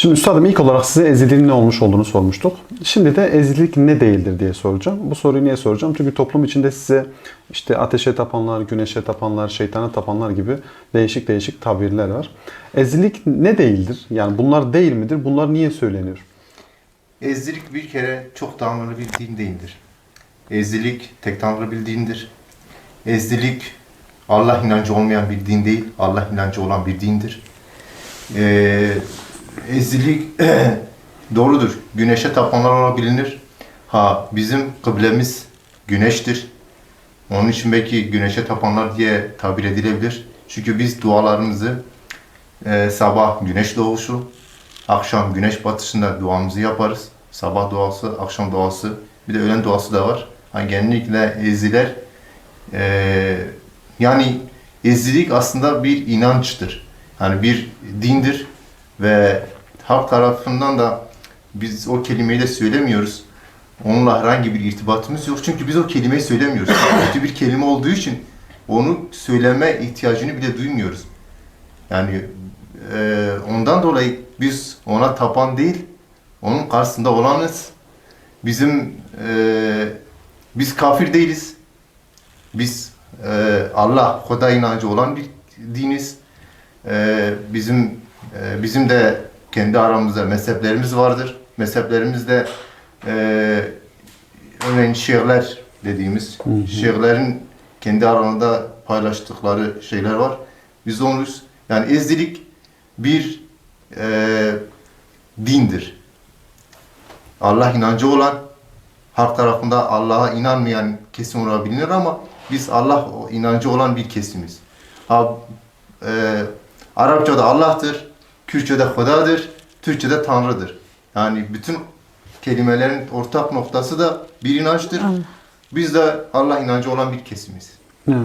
Şimdi üstadım ilk olarak size ezildiğin ne olmuş olduğunu sormuştuk. Şimdi de ezilik ne değildir diye soracağım. Bu soruyu niye soracağım? Çünkü toplum içinde size işte ateşe tapanlar, güneşe tapanlar, şeytana tapanlar gibi değişik değişik tabirler var. Ezilik ne değildir? Yani bunlar değil midir? Bunlar niye söyleniyor? Ezdilik bir kere çok tanrılı bir din değildir. Ezdilik tek tanrı bir dindir. Ezdilik Allah inancı olmayan bir din değil, Allah inancı olan bir dindir. Ee, ezdilik doğrudur. Güneşe tapanlar olabilir. Ha bizim kıblemiz güneştir. Onun için belki güneşe tapanlar diye tabir edilebilir. Çünkü biz dualarımızı e, sabah güneş doğuşu, akşam güneş batışında duamızı yaparız. Sabah duası, akşam duası, bir de öğlen duası da var. Yani genellikle eziler, e, yani ezilik aslında bir inançtır. Yani bir dindir ve halk tarafından da biz o kelimeyi de söylemiyoruz. Onunla herhangi bir irtibatımız yok. Çünkü biz o kelimeyi söylemiyoruz. Kötü bir kelime olduğu için onu söyleme ihtiyacını bile duymuyoruz. Yani e, ondan dolayı biz ona tapan değil, onun karşısında olanız. Bizim e, biz kafir değiliz. Biz e, Allah Hoda inancı olan bir diniz. E, bizim e, bizim de kendi aramızda mezheplerimiz vardır. Mezheplerimizde e, örneğin Şiiler dediğimiz Şiilerin kendi aralarında paylaştıkları şeyler var. Biz onuz yani ezdilik bir e, dindir. Allah inancı olan halk tarafında Allah'a inanmayan kesim olabilir ama biz Allah inancı olan bir kesimiz. Ha, e, Arapçada Allah'tır, Kürtçe'de Huda'dır, Türkçe'de Tanrı'dır. Yani bütün kelimelerin ortak noktası da bir inançtır. Biz de Allah inancı olan bir kesimiz. Evet.